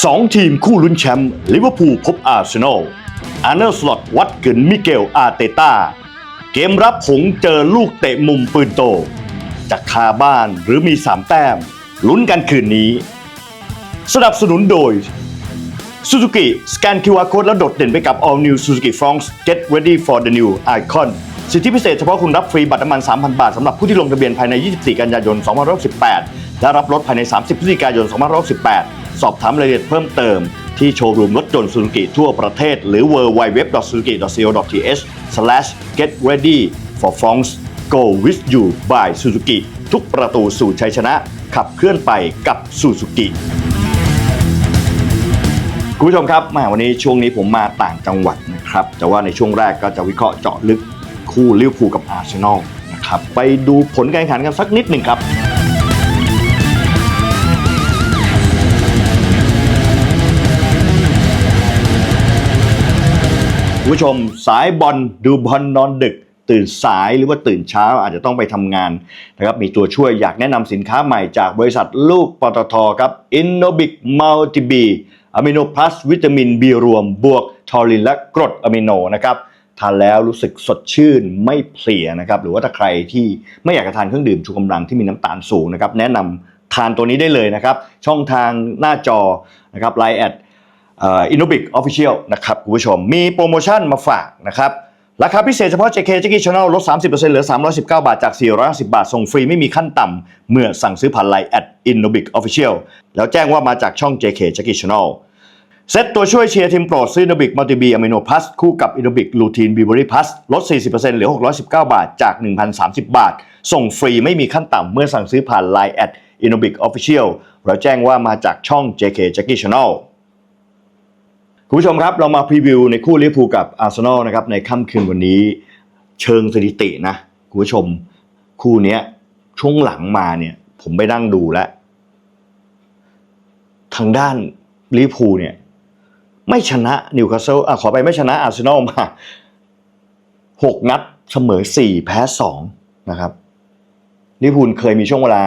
สองทีมคู่ลุ้นแชมป์ลิเวอร์พูลพบอาร์เซนอลอาร์เนอร์สลอตวัดกึนมิเกลอาร์เตต้า เกมรับผงเจอลูกเตะมุมปืนโต จากคาบ้านหรือมี3แต้ม ลุ้นกันคืนนี้ สนับสนุนโดย Suzuki สแกน QR Code แล้วโดดเด่นไปกับ All New Suzuki Fronx Get Ready for the New Icon สิทธิพิเศษเฉพาะคุณรับฟรีบัตรน้ำมัน 3,000 บาทสำหรับผู้ที่ลงทะเบียนภายใน 24 กันยายน 2568 และรับรถภายใน 30 พฤศจิกายน 2568 สอบถามรายละเอียดเพิ่มเติมที่โชว์รูมรถยนต์ Suzuki ทั่วประเทศ หรือ www.suzuki.co.th/get ready for Fronx Go with you by Suzuki ทุกประตูสู่ชัยชนะ ขับเคลื่อนไปกับ Suzuki คุณผู้ชมครับแหมาวันนี้ช่วงนี้ผมมาต่างจังหวัดนะครับ แต่ว่าในช่วงแรกก็จะวิเคราะห์เจาะลึกคู่ลิเวอร์พูลกับอาร์เซนอลนะครับ ไปดูผลการแข่งขันกันสักนิดหนึ่งครับ คุณผู้ชมสายบอลดูบอลนอนดึก ตื่นสายหรือว่าตื่นเช้าอาจจะต้องไปทำงานนะครับมีตัวช่วยอยากแนะนำสินค้าใหม่จากบริษัทลูกปตทครับ Innobic Multi B อะมิโนพลัสวิตามิน B รวม บวกทอรินและกรดอะมิโนนะครับทานแล้วรู้สึกสดชื่นไม่เพลียนะครับหรือว่าถ้าใครที่ไม่อยากจะทานเครื่องดื่มชูกำลังที่มีน้ำตาลสูงนะครับแนะนำทานตัวนี้ได้เลยนะครับ ช่องทางหน้าจอนะครับไลน์แอด อินโนบิกออฟฟิเชียลนะครับคุณผู้ชม มีโปรโมชั่นมาฝากนะครับราคาพิเศษเฉพาะ JK j a c k i e Channel ลด 30%เหลือ 319 บาท จาก 450 บาท ส่งฟรีไม่มีขั้นต่ำเมื่อสั่งซื้อผ่านไลน์แอดอินโนบิกออฟฟิเชียลแล้วแจ้งว่ามาจากช่อง JK j a c k i e Channel เซตตัวช่วยเชียร์ทีมโปรดซื้ออินโนบิกมัลติบีอะมิโนพลัสคู่กับอินโนบิกลูทีนบีบรีพลัสลด 40%เหลือ 619 บาท จาก 1,030 บาท ส่งฟรีไม่มีขั้นต่ำเมื่อสั่งซื้อผ่านไลน์แอดอินโนบิกออฟฟิเชียลแล้วแจ้งว่ามาจากช่อง JK j a c k i e Channel คุณผู้ชมครับ เรามาพรีวิวในคู่ลิเวอร์พูลกับอาร์เซนอลนะครับในค่ำคืนวันนี้เชิงสถิตินะคุณผู้ชมคู่นี้ช่วงหลังมาเนี่ยผมไปนั่งดูแล้ว ทางด้านลิเวอร์พูลเนี่ยไม่ชนะนิวคาสเซิลอะขอไปไม่ชนะอาร์เซนอลมาหกนัดเสมอสี่แพ้สองนะครับลิเวอร์พูลเคยมีช่วงเวลา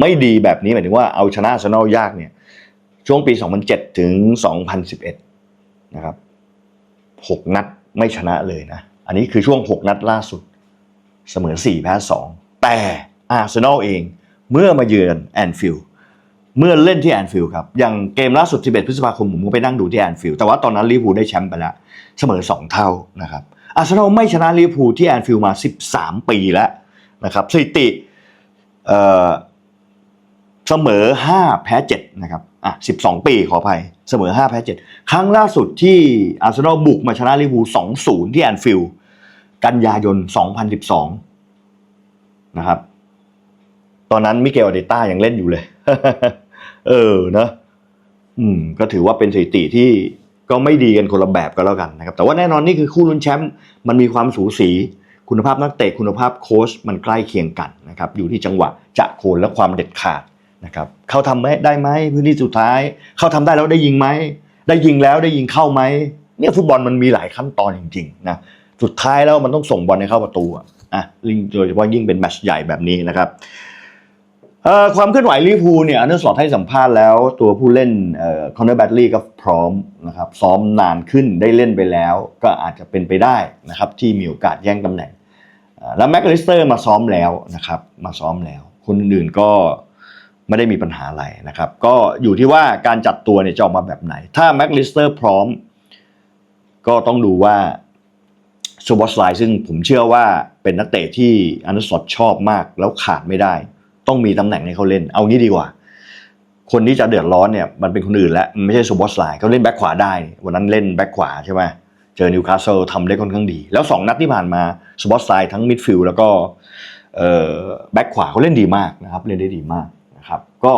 ไม่ดีแบบนี้หมายถึงว่าเอาชนะอาร์เซนอลยากเนี่ยช่วงปี 2007 ถึง 2011 นะครับ6นัดไม่ชนะเลยนะ อันนี้คือช่วง 6 นัดล่าสุด เสมอ 4 แพ้ 2 แต่อาร์เซนอลเองเมื่อมาเยือนแอนฟิลด์เมื่อเล่นที่แอนฟิลด์ครับอย่างเกมล่าสุด 11 พฤษภาคมผมก็ไปนั่งดูที่แอนฟิลด์แต่ว่าตอนนั้นลิเวอร์พูลได้แชมป์ไปแล้วเสมอ 2 เท่านะครับอาร์เซนอลไม่ชนะลิเวอร์พูลที่แอนฟิลด์มา 13 ปีแล้วนะครับสถิติเเสมอ 5 แพ้ 7 นะครับ อะ12 ปีขออภัย เสมอ5แพ้7ครั้งล่าสุดที่อาร์เซนอลบุกมาชนะลิเวอร์พูล2-0 ที่แอนฟิลด์กันยายน 2012 นะครับ ตอนนั้นมิเกลอเดต้ายังเล่นอยู่เลย เออนะอืม ก็ถือว่าเป็นสถิติที่ก็ไม่ดีกันคนละแบบก็แล้วกันนะครับ แต่ว่าแน่นอนนี่คือคู่ลุ้นแชมป์มันมีความสูสีคุณภาพนักเตะคุณภาพโค้ชมันใกล้เคียงกันนะครับ อยู่ที่จังหวะจะโคนและความเด็ดขาด นะครับเขาทำไหมได้ไหมพื้นที่สุดท้ายเขาทำได้แล้วได้ยิงไหมได้ยิงแล้วได้ยิงเข้าไหมเนี่ยฟุตบอลมันมีหลายขั้นตอนจริงๆนะสุดท้ายแล้วมันต้องส่งบอลให้เข้าประตูอะลิงโดยเฉพาะยิ่งเป็นแมตช์ใหญ่แบบนี้นะครับความเคลื่อนไหวลิเวอร์พูลเนี่ยอันเดอร์สลอตให้สัมภาษณ์แล้วตัวผู้เล่นคอนเนอร์แบดลีย์ก็พร้อมนะครับซ้อมนานขึ้นได้เล่นไปแล้ว ก็อาจจะเป็นไปได้นะครับที่มีโอกาสแย่งตำแหน่งแล้วแม็กลิสเตอร์มาซ้อมแล้วนะครับมาซ้อมแล้ว คนอื่นๆก็ ไม่ได้มีปัญหาอะไรนะครับ ก็อยู่ที่ว่าการจัดตัวเนี่ยจะออกมาแบบไหน ถ้าแม็กลิสเตอร์พร้อม ก็ต้องดูว่าโซบอสไลซึ่งผมเชื่อว่าเป็นนักเตะที่อันสอตชอบมากแล้วขาดไม่ได้ ต้องมีตำแหน่งให้เขาเล่น เอางี้ดีกว่า คนที่จะเดือดร้อนเนี่ยมันเป็นคนอื่นแล้วไม่ใช่ซูบอสไลน์เขาเล่นแบ็คขวาได้ วันนั้นเล่นแบ็คขวาใช่ไหมเจอนิวคาสเซิลทำได้ค่อนข้างดี แล้ว 2 นัดที่ผ่านมาซูบอสไลน์ทั้งมิดฟิลด์แล้วก็แบ็คขวาเขาเล่นดีมากนะครับเล่นได้ดีมาก ก็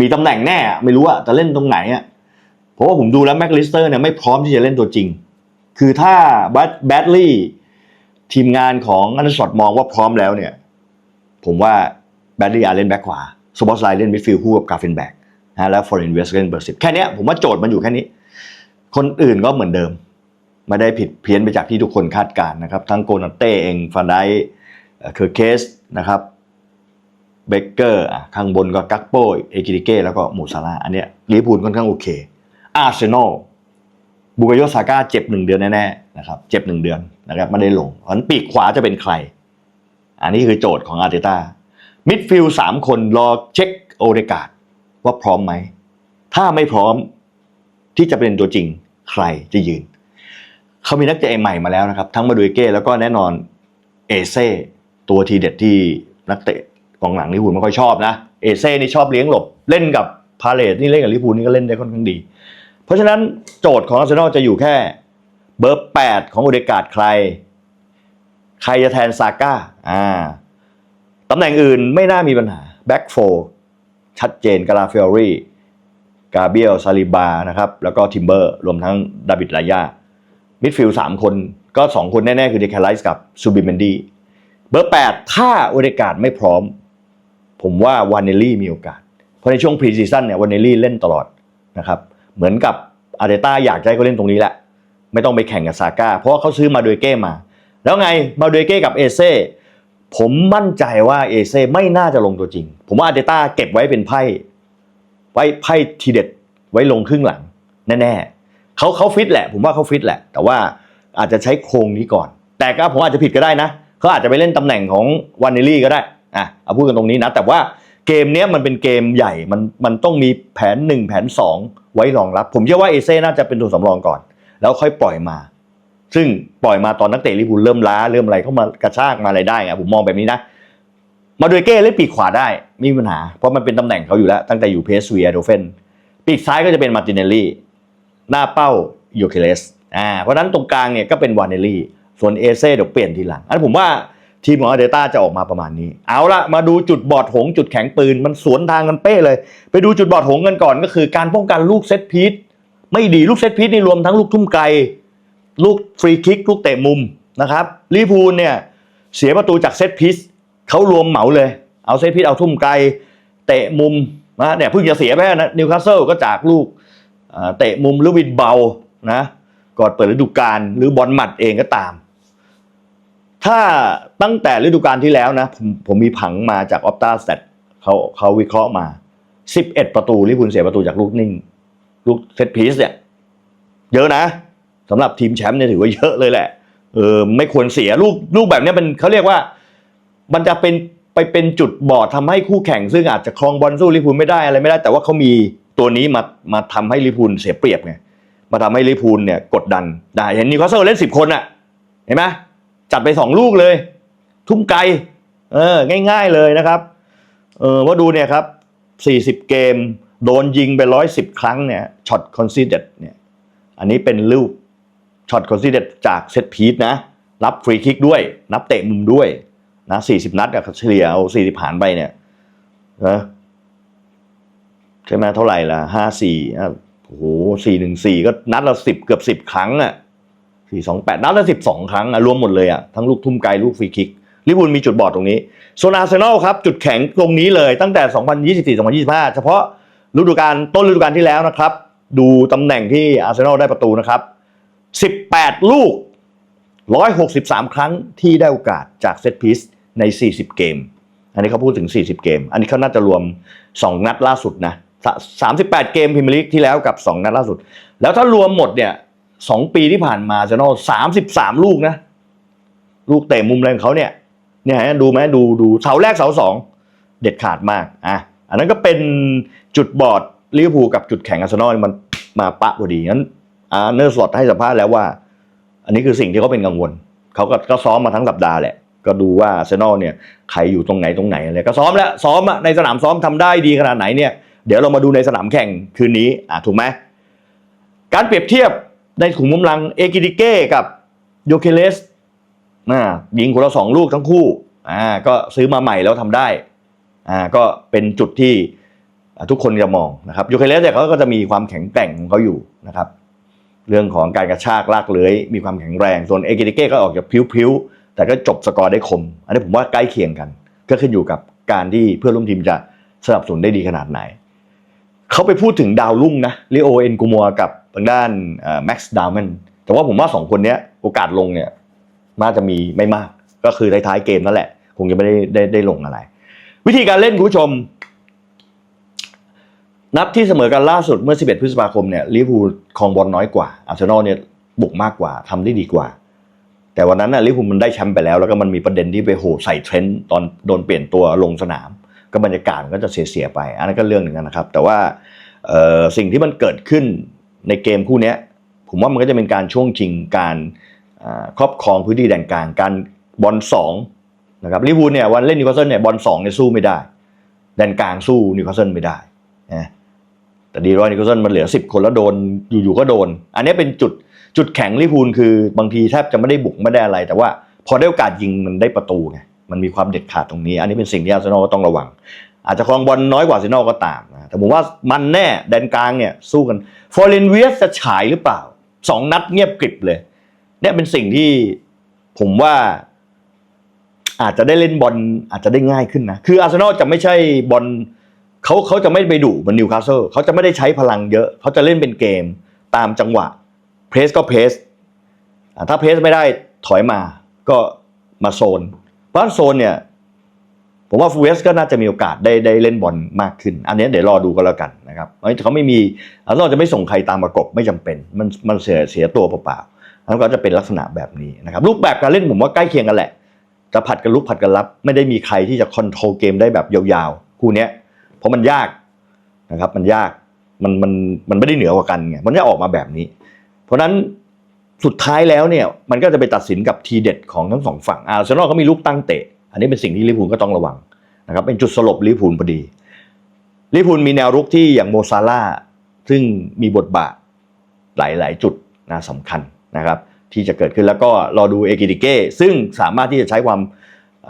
มีตำแหน่งแน่ไม่รู้อะแต่เล่นตรงไหนอะเพราะว่าผมดูแล้วแม็กลิสเตอร์เนี่ยไม่พร้อมที่จะเล่นตัวจริง คือถ้าบัตแบดลี่ทีมงานของอันสอตมองว่าพร้อมแล้วเนี่ย ผมว่าแบดลี่อาเล่นแบ็คขวาสปอตไลน์เล่นมิดฟิลด์คู่กับกาฟินแบ็กนะแล้วฟอร์เรนเวสเล่นเบอร์สิบแค่นี้ผมว่าโจทย์มันอยู่แค่นี้ คนอื่นก็เหมือนเดิม ไม่ได้ผิดเพี้ยนไปจากที่ทุกคนคาดการณ์นะครับ ทั้งโกนาเต้เองฟันไดเคอร์เคสนะครับ เบเกอร์ข้างบนก็กักโป้เอกิริเก้แล้วก็มูซาร่าอันเนี้ยลิพูลค่อนข้างโอเคอาร์เซนอลบูกโยซาก้าเจ็บหนึ่งเดือนแน่ๆนะครับเจ็บหนึ่งเดือนนะครับไม่ได้ลงเพราะนั้นปีกขวาจะเป็นใคร อันนี้คือโจทย์ของอาร์เตต้ามิดฟิลสามคนรอเช็คโอเดกาดว่าพร้อมไหม ถ้าไม่พร้อมที่จะเป็นตัวจริงใครจะยืน เขามีนักเตะใหม่มาแล้วนะครับ ทั้งมาดูเก้แล้วก็แน่นอนเอเซ่ตัวทีเด็ดที่นักเตะ กองหลังลิพูลไม่ค่อยชอบนะ เอเซ่นี่ชอบเลี้ยงหลบ เล่นกับพาเลตนี่เล่นกับลิพูลนี่ก็เล่นได้ค่อนข้างดี เพราะฉะนั้นโจทย์ของอาร์เซนอลจะอยู่แค่เบอร์ 8 ของโอเดกาดใคร ใครจะแทนซาก้าอ่าตำแหน่งอื่นไม่น่ามีปัญหาแบ็กโฟชัดเจนกาลาเฟลรี่กาเบียลซาลิบานะครับแล้วก็ทิมเบอร์รวมทั้งดาบิดลายามิดฟิลด์สามคนก็สองคนแน่ ๆ คือเดคาไลส์กับซูบิเมนดีเบอร์ 8 ถ้าโอเดกาดไม่พร้อม ผมว่าวานเนลลี่มีโอกาส เพราะในช่วงพรีซีซั่นเนี่ยวานเนลลี่เล่นตลอดนะครับ เหมือนกับอาร์เตต้าอยากให้เขาเล่นตรงนี้แหละ ไม่ต้องไปแข่งกับซาก้า เพราะาเขาซื้อมาโดยเก้มา แล้วไงมาโดยเก้กับเอเซ่ผมมั่นใจว่าเอเซ่ไม่น่าจะลงตัวจริง ผมว่าอาร์เตต้าเก็บไว้เป็นไพ่ ไว้ไพ่ทีเด็ดไว้ลงครึ่งหลังแน่ๆเขาเขาฟิตแหละ ผมว่าเขาฟิตแหละ แต่ว่าอาจจะใช้โครงนี้ก่อน แต่ก็ผมอาจจะผิดก็ได้นะเขาอาจจะไปเล่นตำแหน่งของวานเนลลี่ก็ได้ อะเอาพูดกันตรงนี้นะ แต่ว่าเกมนี้มันเป็นเกมใหญ่มันมันต้องมีแผนหนึ่งแผนสองไว้รองรับ ผมเชื่อว่าเอเซ่น่าจะเป็นตัวสำรองก่อน แล้วค่อยปล่อยมา ซึ่งปล่อยมาตอนนักเตะลิเวอร์พูลเริ่มล้าเริ่มอะไรเข้ามากระชากมาอะไรได้ไงผมมองแบบนี้นะมาโดยเก้เล่นปีกขวาได้ไม่มีปัญหา เพราะมันเป็นตำแหน่งเขาอยู่แล้ว ตั้งแต่อยู่เพสวีอโดเฟนปีกซ้ายก็จะเป็นมาร์ตินเนลลี่หน้าเป้าโยเคเลสอ่าเพราะนั้นตรงกลางเนี่ยก็เป็นวานเนลลี่ส่วนเอเซ่เดี๋ยวเปลี่ยนทีหลังอันผมว่า ทีมของอาเดต้าจะออกมาประมาณนี้ เอาละมาดูจุดบอดหงส์จุดแข็งปืนมันสวนทางกันเป้เลย ไปดูจุดบอดหงส์กันก่อนก็คือ การป้องกันลูกเซตพีทไม่ดีลูกเซตพีทนี่รวมทั้งลูกทุ่มไกล ลูกฟรีคิกลูกเตะมุมนะครับลิพูลเนี่ยเสียประตูจากเซตพีซเขารวมเหมาเลย เอาเซตพีซเอาทุ่มไกล เตะมุมนะเนี่ยเพิ่งจะเสียไปนะนิวคาสเซิลก็จากลูกเตะมุมหรือวินเบานะก่อนเปิดฤดูกาลหรือบอลหมัดเองก็ตาม ถ้าตั้งแต่ฤดูกาลที่แล้วนะ ผมผมมีผังมาจากออฟตาสเตเขาเขาวิเคราะห์มา 11 ประตูลิเวอร์พูลเสียประตูจากลูกนิ่ง ลูกเซตพีซเนี่ย เยอะนะสำหรับทีมแชมป์เนี่ยถือว่าเยอะเลยแหละเออไม่ควรเสียลูกลูกแบบนี้เป็นเขาเรียกว่า มันจะเป็นไปเป็นจุดบอดทำให้คู่แข่ง ซึ่งอาจจะครองบอลสู้ลิพูลไม่ได้อะไรไม่ได้แต่ว่าเขามีตัวนี้มามาทำให้ลิพูลเสียเปรียบไงมาทำให้ลิพูลเนี่ยกดดันได้เห็นนิวคาสเซิลเล่นสิบคนอะเห็นไหม จัดไปสองลูกเลย ทุ่มไกลเออง่าย ๆเลยนะครับเออว่าดูเนี่ยครับสี่สิบเกม โดนยิงไปร้อยสิบครั้งเนี่ยช็อตคอนซิเดตเนี่ยอันนี้เป็นลูกช็อตคอนซิเดตจากเซตพีทนะ รับฟรีคิกด้วย นับเตะมุมด้วยนะสี่สิบนัดอะเฉลี่ยเอาสี่สิบหารไปเนี่ยนะใช่ไหมเท่าไหร่ล่ะห้าสี่โอ้โหสี่หนึ่งสี่ก็นัดละสิบเกือบสิบครั้งอะ สี่สองแปดนัดละสิบสองครั้งอะรวมหมดเลยอะทั้งลูกทุ่มไกลลูกฟรีคิกลิเวอร์พูลมีจุดบอดตรงนี้โซนอาร์เซนอลครับจุดแข็งตรงนี้เลยตั้งแต่ 2024-2025 เฉพาะฤดูกาลต้นฤดูกาลที่แล้วนะครับ ดูตำแหน่งที่อาร์เซนอลได้ประตูนะครับ 18 ลูก 163 ครั้งที่ได้โอกาสจากเซตพีซใน 40 เกม อันนี้เขาพูดถึง 40 เกม อันนี้เขาน่าจะรวม 2 นัดล่าสุดนะสาม38 เกมพรีเมียร์ลีกที่แล้วกับ 2 นัดล่าสุด แล้วถ้ารวมหมดเนี่ย 2ปีที่ผ่านมาอาร์เซนอล33ลูกนะ ลูกเตะมุมอะไรของเขาเนี่ย เนี่ยฮะดูไหมดูดูเสาแรกเสาสองเด็ดขาดมากอะอันนั้นก็เป็นจุดบอดลิเวอร์พูลกับจุดแข็งอาร์เซนอลมันมาปะพอดีงั้นอาร์เนอร์สลอตให้สัมภาษณ์แล้วว่า อันนี้คือสิ่งที่เขาเป็นกังวลเขาก็ก็ซ้อมมาทั้งสัปดาห์แหละ ก็ดูว่าอาร์เซนอลเนี่ยใครอยู่ตรงไหนตรงไหนอะไรก็ซ้อมแล้วซ้อมอะในสนามซ้อมทำได้ดีขนาดไหนเนี่ยเดี๋ยวเรามาดูในสนามแข่งคืนนี้อะถูกไหมการเปรียบเทียบ ในถุงกำลังเอกิดิเก้กับโยเคเลสอ่ายิงคนละสองลูกทั้งคู่อ่าก็ซื้อมาใหม่แล้วทำได้อ่าก็เป็นจุดที่ทุกคนจะมองนะครับโยเคเลสเนี่ยเขาก็จะมีความแข็งแกร่งของเขาอยู่นะครับเรื่องของการกระชากลากเลื้อยมีความแข็งแรง ส่วนเอเกติเก้ก็ออกจากพิ้วๆ แต่ก็จบสกอร์ได้คม อันนี้ผมว่าใกล้เคียงกัน ก็ขึ้นอยู่กับการที่เพื่อนร่วมทีมจะสนับสนุนได้ดีขนาดไหน เขาไปพูดถึงดาวรุ่งนะลิโอเอ็นกูมัวกับ ทางด้านแม็กซ์ดาวแมนแต่ว่าผมว่าสองคนนี้โอกาสลงเนี่ยน่าจะมีไม่มาก ก็คือท้ายๆเกมนั่นแหละ คงจะไม่ได้ได้ได้ลงอะไร วิธีการเล่นคุณผู้ชม นัดที่เสมอกันล่าสุดเมื่อ 11 พฤษภาคมเนี่ยลิเวอร์พูลครองบอลน้อยกว่าอาร์เซนอลเนี่ยบุกมากกว่าทำได้ดีกว่า แต่วันนั้นน่ะลิเวอร์พูลมันได้แชมป์ไปแล้ว แล้วก็มันมีประเด็นที่ไปโหใส่เทรนด์ตอนโดนเปลี่ยนตัวลงสนาม ก็บรรยากาศมันก็จะเสียๆไป อันนั้นก็เรื่องหนึ่งนะครับ แต่ว่าสิ่งที่มันเกิดขึ้น ในเกมคู่นี้ผมว่ามันก็จะเป็นการช่วงชิงการครอบครองพื้นที่แดนกลาง การบอลสองนะครับลิเวอร์พูลเนี่ยวันเล่นนิวคาสเซิลเนี่ยบอลสองเนี่ยสู้ไม่ได้ แดนกลางสู้นิวคาสเซิลไม่ได้นะแต่ดีว่านิวคาสเซิลมันเหลือสิบคนแล้วโดนอยู่ๆก็โดน อันนี้เป็นจุดจุดแข็งลิเวอร์พูลคือบางทีแทบจะไม่ได้บุกไม่ได้อะไร แต่ว่าพอได้โอกาสยิงมันได้ประตูไงมันมีความเด็ดขาดตรงนี้ อันนี้เป็นสิ่งที่อาร์เซนอลก็ต้องระวัง อาจจะครองบอลน้อยกว่าอาร์เซนอลก็ตามนะแต่ผมว่ามันแน่แดนกลางเนี่ยสู้กันฟอร์เรนเวียสจะฉายหรือเปล่าสองนัดเงียบกริบเลยเนี่ยเป็นสิ่งที่ผมว่า อาจจะได้เล่นบอลอาจจะได้ง่ายขึ้นนะ คืออาร์เซนอลจะไม่ใช่บอลเขาเขาจะไม่ไปดุเหมือนนิวคาสเซิลเขาจะไม่ได้ใช้พลังเยอะ เขาจะเล่นเป็นเกมตามจังหวะ เพรสก็เพรสถ้าเพรสไม่ได้ถอยมาก็มาโซนเพราะโซนเนี่ย ผมว่าฟูเวสก็น่าจะมีโอกาสได้ได้เล่นบอลมากขึ้น อันนี้เดี๋ยวรอดูกันแล้วกันนะครับเพราะเขาไม่มีอาร์เซนอลจะไม่ส่งใครตามประกบไม่จำเป็น มันมันเสียเสียตัวเปล่าๆแล้วก็จะเป็นลักษณะแบบนี้นะครับรูปแบบการเล่นผมว่าใกล้เคียงกันแหละจะผัดกันลุกผัดกันรับ ไม่ได้มีใครที่จะคอนโทรลเกมได้แบบยาวๆคู่นี้เพราะมันยากนะครับมันยากมันมันมันไม่ได้เหนือกว่ากันไงมันจะออกมาแบบนี้ เพราะนั้นสุดท้ายแล้วเนี่ยมันก็จะไปตัดสินกับทีเด็ดของทั้งสองฝั่งอาร์เซนอลก็มีลูกตั้งเตะ อันนี้เป็นสิ่งที่ลิเวอร์พูลก็ต้องระวังนะครับเป็นจุดสลบลิเวอร์พูลพอดีลิเวอร์พูลมีแนวรุกที่อย่างโมซาร่าซึ่งมีบทบาทหลาย ๆ จุดนะสำคัญนะครับที่จะเกิดขึ้นแล้วก็รอดูเอกิติเก้ซึ่งสามารถที่จะใช้ความ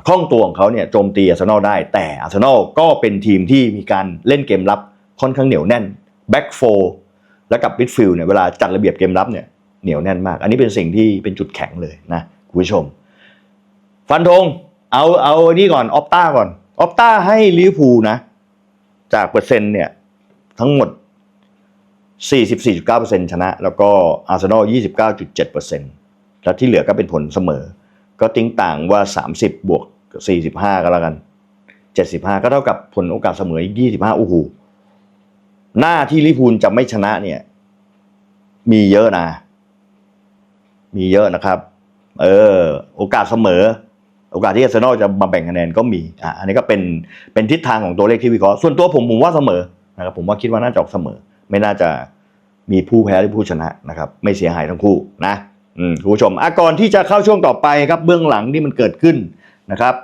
คล่องตัวของเขาเนี่ยโจมตีอาร์เซนอลได้ แต่อาร์เซนอลก็เป็นทีมที่มีการเล่นเกมรับค่อนข้างเหนียวแน่นแบ็กโฟและกับมิดฟิลด์เนี่ยเวลาจัดระเบียบเกมรับเนี่ยเหนียวแน่นมาก อันนี้เป็นสิ่งที่เป็นจุดแข็งเลยนะคุณผู้ชม ฟันธง เอาเอาอันนี้ก่อนออปต้าก่อนออปต้าให้ลิเวอร์พูลนะ จากเปอร์เซ็นต์เนี่ย ทั้งหมด 44.9%ชนะ แล้วก็อาร์เซนอล 29.7%แล้วที่เหลือก็เป็นผลเสมอ ก็ติ้งต่างว่า 30 บวก 45 ก็แล้วกัน 75 ก็เท่ากับผลโอกาสเสมออีก 25 โอ้โห หน้าที่ลิเวอร์พูลจะไม่ชนะเนี่ย มีเยอะนะ มีเยอะนะครับ เออ โอกาสเสมอ โอกาสที่อาร์เซนอลจะมาแบ่งคะแนนก็มีอะอันนี้ก็เป็นเป็นทิศทางของตัวเลขที่วิเคราะห์ส่วนตัวผมผมว่าเสมอนะครับผมว่าคิดว่าน่าจะออกเสมอ ไม่น่าจะมีผู้แพ้หรือผู้ชนะนะครับไม่เสียหายทั้งคู่นะอืมคุณผู้ชมอะก่อนที่จะเข้าช่วงต่อไปครับเบื้องหลังที่มันเกิดขึ้นนะครับ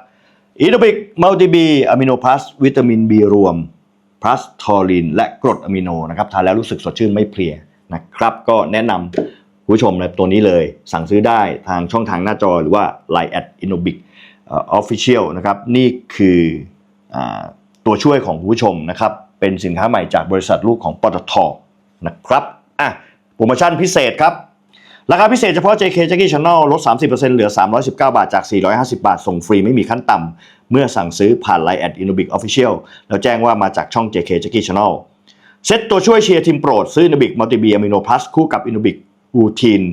อิโดบิกมัลติบีอะมิโนพลัสวิตามินบีรวมพลัสทอรินและกรดอะมิโนนะครับทานแล้วรู้สึกสดชื่นไม่เพลียนะครับก็แนะนำ ผู้ชมในตัวนี้เลยสั่งซื้อได้ทางช่องทางหน้าจอหรือว่า Line แอดอินโนบิกออฟฟิเชียลนะครับนี่คืออตัวช่วยของผู้ชมนะครับเป็นสินค้าใหม่จากบริษัทลูกของปตทนะครับอะโปรโมชั่นพิเศษครับ ราคาพิเศษเฉพาะ JK Jackie Channel ลด 30%เหลือ 319 บาทจาก 450 บาท ส่งฟรีไม่มีขั้นต่ำเมื่อสั่งซื้อผ่าน Line แอด Innobic Official แล้วแจ้งว่ามาจากช่อง JK Jackie Channel เซ็ตตัวช่วยเชียร์ทีมโปรด ซื้อ Innobic Multi B Amino Plus คู่กับ Innobic Routine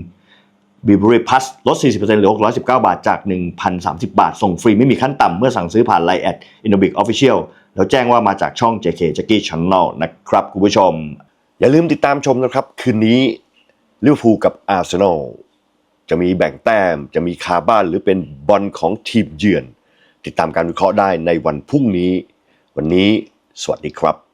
b i b r y Plus ลด 40%เหลือ 619 บาทจาก 1,030 บาท ส่งฟรีไม่มีขั้นต่ำเมื่อสั่งซื้อผ่าน Line แอด Innobic Official แล้วแจ้งว่ามาจากช่อง JK Jackie Channel นะครับ คุณผู้ชม อย่าลืมติดตามชมนะครับ คืนนี้ลิเวอร์พูลกับอาร์เซนอลจะมีแบ่งแต้ม จะมีคาบ้านหรือเป็นบอลของทีมเยือน ติดตามการวิเคราะห์ได้ในวันพรุ่งนี้ วันนี้ สวัสดีครับ